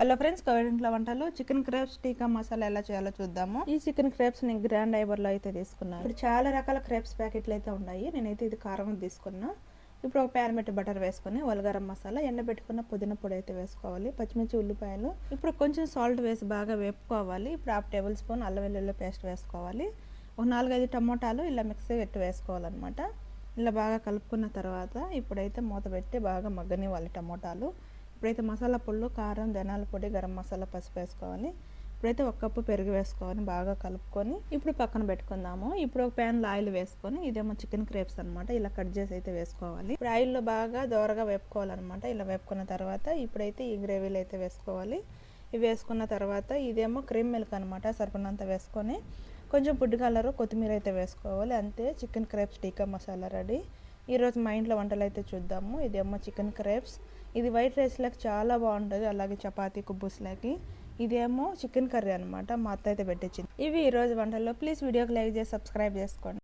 Hello friends ఇంట్లో వంటలు. Chicken crepes టీకా మసాలా ఎలా చేయాలో చూద్దాము. ఈ చికెన్ క్రేప్స్ నేను గ్రాండ్ ఐబర్లో అయితే తీసుకున్నాను. ఇప్పుడు చాలా రకాల క్రేప్స్ ప్యాకెట్లు అయితే ఉన్నాయి. నేనైతే ఇది కారం తీసుకున్నా. ఇప్పుడు ఒక ప్యాన్ పెట్టి బటర్ వేసుకొని వలగరం మసాలా ఎండబెట్టుకున్న పుదీనా పొడి అయితే వేసుకోవాలి పచ్చిమిర్చి ఉల్లిపాయలు. ఇప్పుడు కొంచెం సాల్ట్ వేసి బాగా వేపుకోవాలి. ఇప్పుడు హాఫ్ టేబుల్ స్పూన్ అల్లం వెల్లుల్లి పేస్ట్ వేసుకోవాలి. ఒక నాలుగైదు టమోటాలు ఇలా మిక్సీ పెట్టి వేసుకోవాలన్నమాట. ఇలా బాగా కలుపుకున్న తర్వాత ఇప్పుడైతే మూత పెట్టి బాగా మగ్గనివ్వాలి టమోటాలు. ఇప్పుడైతే మసాలా పొళ్ళు కారం ధనాల పొడి గరం మసాలా పసుపు వేసుకోవాలి. ఇప్పుడైతే ఒక కప్పు పెరుగు వేసుకోవాలి బాగా కలుపుకొని ఇప్పుడు పక్కన పెట్టుకుందాము. ఇప్పుడు ఒక ప్యాన్లో ఆయిల్ వేసుకొని ఇదేమో చికెన్ క్రేప్స్ అనమాట ఇలా కట్ చేసి అయితే వేసుకోవాలి. ఇప్పుడు ఆయిల్లో బాగా దోరగా వేపుకోవాలన్నమాట. ఇలా వేపుకున్న తర్వాత ఇప్పుడైతే ఈ గ్రేవీలు అయితే వేసుకోవాలి. ఇవి వేసుకున్న తర్వాత ఇదేమో క్రీమ్ మిల్క్ అనమాట సరిపడినంత వేసుకొని కొంచెం పుడ్డు కలరు కొత్తిమీర అయితే వేసుకోవాలి. అంతే చికెన్ క్రేప్స్ టీకా మసాలా రెడీ. ఈరోజు మా ఇంట్లో వంటలు అయితే చూద్దాము. ఇదేమో చికెన్ క్రేప్స్. ఇది వైట్ రైస్లోకి చాలా బాగుంటుంది. అలాగే చపాతీ కుబ్బుస్లకి. ఇదేమో చికెన్ కర్రీ అనమాట మా అత్త అయితే పెట్టించింది. ఇవి ఈరోజు వంటల్లో. ప్లీజ్ వీడియోకి లైక్ చేసి సబ్స్క్రైబ్ చేసుకోండి.